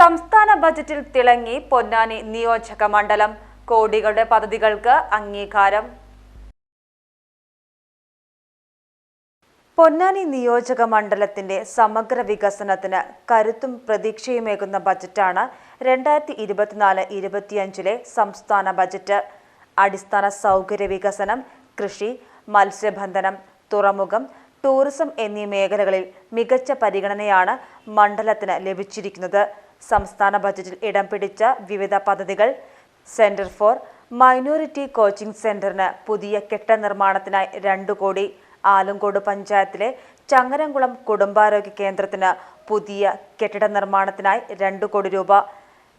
സംസ്ഥാന ബജറ്റിൽ തിളങ്ങി പൊന്നാനി നിയോജക മണ്ഡലം. കോടികളുടെ പദ്ധതികൾക്ക് അംഗീകാരം. പൊന്നാനി നിയോജക മണ്ഡലത്തിന്റെ സമഗ്ര വികസനത്തിന് കരുത്തും പ്രതീക്ഷയുമേകുന്ന ബജറ്റാണ് രണ്ടായിരത്തി ഇരുപത്തിനാല് ഇരുപത്തിയഞ്ചിലെ സംസ്ഥാന ബജറ്റ്. അടിസ്ഥാന സൗകര്യ വികസനം കൃഷി മത്സ്യബന്ധനം തുറമുഖം ടൂറിസം എന്നീ മേഖലകളിൽ മികച്ച പരിഗണനയാണ് മണ്ഡലത്തിന് ലഭിച്ചിരിക്കുന്നത്. സംസ്ഥാന ബജറ്റിൽ ഇടം പിടിച്ച വിവിധ പദ്ധതികൾ. സെന്റർ ഫോർ മൈനോറിറ്റി കോച്ചിംഗ് സെന്ററിന് പുതിയ കെട്ട നിർമ്മാണത്തിനായി രണ്ടു കോടി. ആലങ്കോട് പഞ്ചായത്തിലെ ചങ്ങരംകുളം കുടുംബാരോഗ്യ കേന്ദ്രത്തിന് പുതിയ കെട്ടിട നിർമ്മാണത്തിനായി രണ്ടു കോടി രൂപ.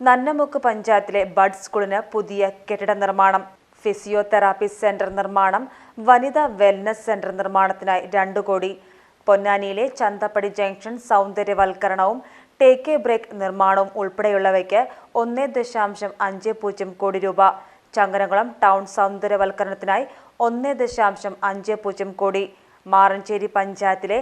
നന്നമുക്ക് പഞ്ചായത്തിലെ ബഡ് സ്കൂളിന് പുതിയ കെട്ടിട നിർമ്മാണം. ഫിസിയോതെറാപ്പി സെന്റർ നിർമ്മാണം വനിതാ വെൽനസ് സെന്റർ നിർമ്മാണത്തിനായി രണ്ടു കോടി. പൊന്നാനിയിലെ ചന്തപ്പടി ജംഗ്ഷൻ സൗന്ദര്യവൽക്കരണവും ടേക്ക് എ ബ്രേക്ക് നിർമ്മാണവും ഉൾപ്പെടെയുള്ളവയ്ക്ക് ഒന്നേ ദശാംശം അഞ്ച് പൂജ്യം കോടി രൂപ. ചങ്ങരംകുളം ടൗൺ സൗന്ദര്യവൽക്കരണത്തിനായി ഒന്നേ ദശാംശം അഞ്ച് പൂജ്യം കോടി. മാറഞ്ചേരി പഞ്ചായത്തിലെ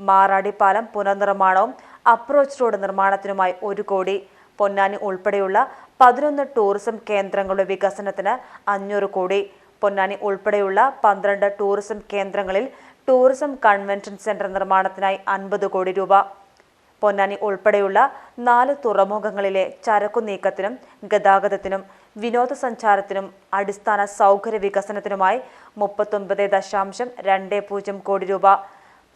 മാറാടിപ്പാലം പുനർനിർമ്മാണവും അപ്രോച്ച് റോഡ് നിർമ്മാണത്തിനുമായി ഒരു കോടി. പൊന്നാനി ഉൾപ്പെടെയുള്ള പതിനൊന്ന് ടൂറിസം കേന്ദ്രങ്ങളുടെ വികസനത്തിന് അഞ്ഞൂറ് കോടി. പൊന്നാനി ഉൾപ്പെടെയുള്ള പന്ത്രണ്ട് ടൂറിസം കേന്ദ്രങ്ങളിൽ ടൂറിസം കൺവെൻഷൻ സെന്റർ നിർമ്മാണത്തിനായി അൻപത് കോടി രൂപ. പൊന്നാനി ഉൾപ്പെടെയുള്ള നാല് തുറമുഖങ്ങളിലെ ചരക്കു നീക്കത്തിനും ഗതാഗതത്തിനും വിനോദസഞ്ചാരത്തിനും അടിസ്ഥാന സൗകര്യ വികസനത്തിനുമായി മുപ്പത്തൊൻപത് ദശാംശം രണ്ട് പൂജ്യം കോടി രൂപ.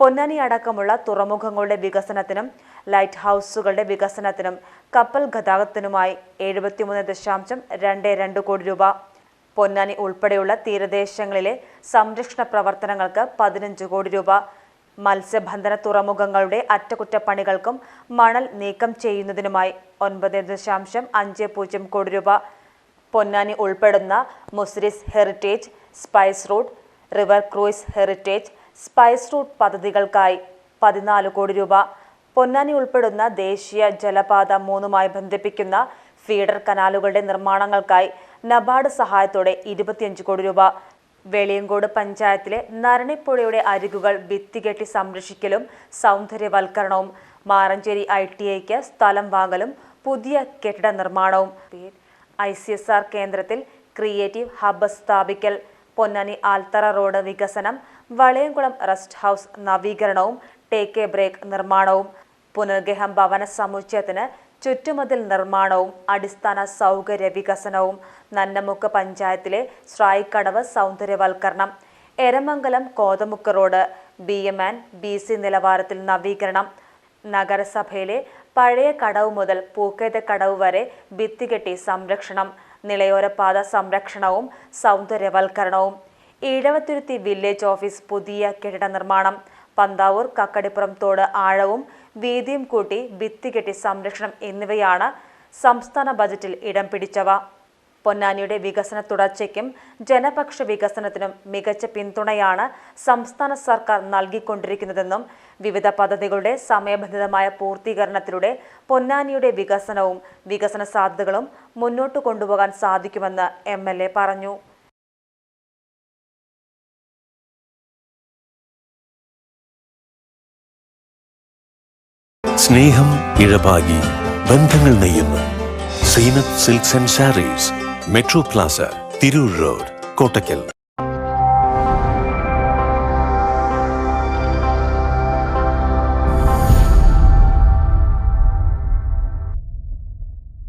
പൊന്നാനി അടക്കമുള്ള തുറമുഖങ്ങളുടെ വികസനത്തിനും ലൈറ്റ് ഹൗസുകളുടെ വികസനത്തിനും കപ്പൽ ഗതാഗതത്തിനുമായി എഴുപത്തിമൂന്ന് ദശാംശം രണ്ട് രണ്ട് കോടി രൂപ. പൊന്നാനി ഉൾപ്പെടെയുള്ള തീരദേശങ്ങളിലെ സംരക്ഷണ പ്രവർത്തനങ്ങൾക്ക് പതിനഞ്ച് കോടി രൂപ. മത്സ്യബന്ധന തുറമുഖങ്ങളുടെ അറ്റകുറ്റപ്പണികൾക്കും മണൽ നീക്കം ചെയ്യുന്നതിനുമായി ഒൻപത് ദശാംശം അഞ്ച് പൂജ്യം കോടി രൂപ പൊന്നാനി ഉൾപ്പെടുന്ന Muziris heritage spice route river cruise heritage spice route പദ്ധതികൾക്കായി പതിനാല് കോടി രൂപ. പൊന്നാനി ഉൾപ്പെടുന്ന ദേശീയ ജലപാത മൂന്നുമായി ബന്ധിപ്പിക്കുന്ന ഫീഡർ കനാലുകളുടെ നിർമ്മാണങ്ങൾക്കായി നബാർഡ് സഹായത്തോടെ ഇരുപത്തിയഞ്ച് കോടി രൂപ. വെളിയങ്കോട് പഞ്ചായത്തിലെ നരണിപ്പുഴയുടെ അരികുകൾ ഭിത്തികെട്ടി സംരക്ഷിക്കലും സൗന്ദര്യവൽക്കരണവും മാറഞ്ചേരി ഐ ടി ഐക്ക് സ്ഥലം വാങ്ങലും പുതിയ കെട്ടിട നിർമ്മാണവും. ഐ സി എസ് ആർ കേന്ദ്രത്തിൽ ക്രിയേറ്റീവ് ഹബ്ബ് സ്ഥാപിക്കൽ പൊന്നാനി ആൽത്തറ റോഡ് വികസനം വളയംകുളം റെസ്റ്റ് ഹൗസ് നവീകരണവും ടേക്ക് എ ബ്രേക്ക് നിർമ്മാണവും. പുനർഗേഹം ഭവന സമുച്ചയത്തിന് ചുറ്റുമതിൽ നിർമ്മാണവും അടിസ്ഥാന സൗകര്യ വികസനവും നന്നമുക്ക് പഞ്ചായത്തിലെ Srayikkadavu സൗന്ദര്യവൽക്കരണം Eramangalam Kothamukku road B M and B C നിലവാരത്തിൽ നവീകരണം നഗരസഭയിലെ പഴയ കടവ് മുതൽ പൂക്കേത കടവ് വരെ ഭിത്തികെട്ടി സംരക്ഷണം നിളയോരപാത സംരക്ഷണവും സൗന്ദര്യവൽക്കരണവും ഈഴവത്തുരുത്തി വില്ലേജ് ഓഫീസ് പുതിയ കെട്ടിട നിർമ്മാണം പന്താവൂർ കക്കടിപ്പുറം തോട് ആഴവും വീതിയും കൂട്ടി ഭിത്തികെട്ടി സംരക്ഷണം എന്നിവയാണ് സംസ്ഥാന ബജറ്റിൽ ഇടം പിടിച്ചവ. പൊന്നാനിയുടെ വികസന തുടർച്ചയ്ക്കും ജനപക്ഷ വികസനത്തിനും മികച്ച പിന്തുണയാണ് സംസ്ഥാന സർക്കാർ നൽകിക്കൊണ്ടിരിക്കുന്നതെന്നും വിവിധ പദ്ധതികളുടെ സമയബന്ധിതമായ പൂർത്തീകരണത്തിലൂടെ പൊന്നാനിയുടെ വികസനവും വികസന സാധ്യതകളും മുന്നോട്ട് കൊണ്ടുപോകാൻ സാധിക്കുമെന്ന് എം പറഞ്ഞു. സ്നേഹം ഇഴപാകി ബന്ധങ്ങൾ നെയ്യുന്നു Seenath silks and sarees metro plaza Tirur road Kottakkal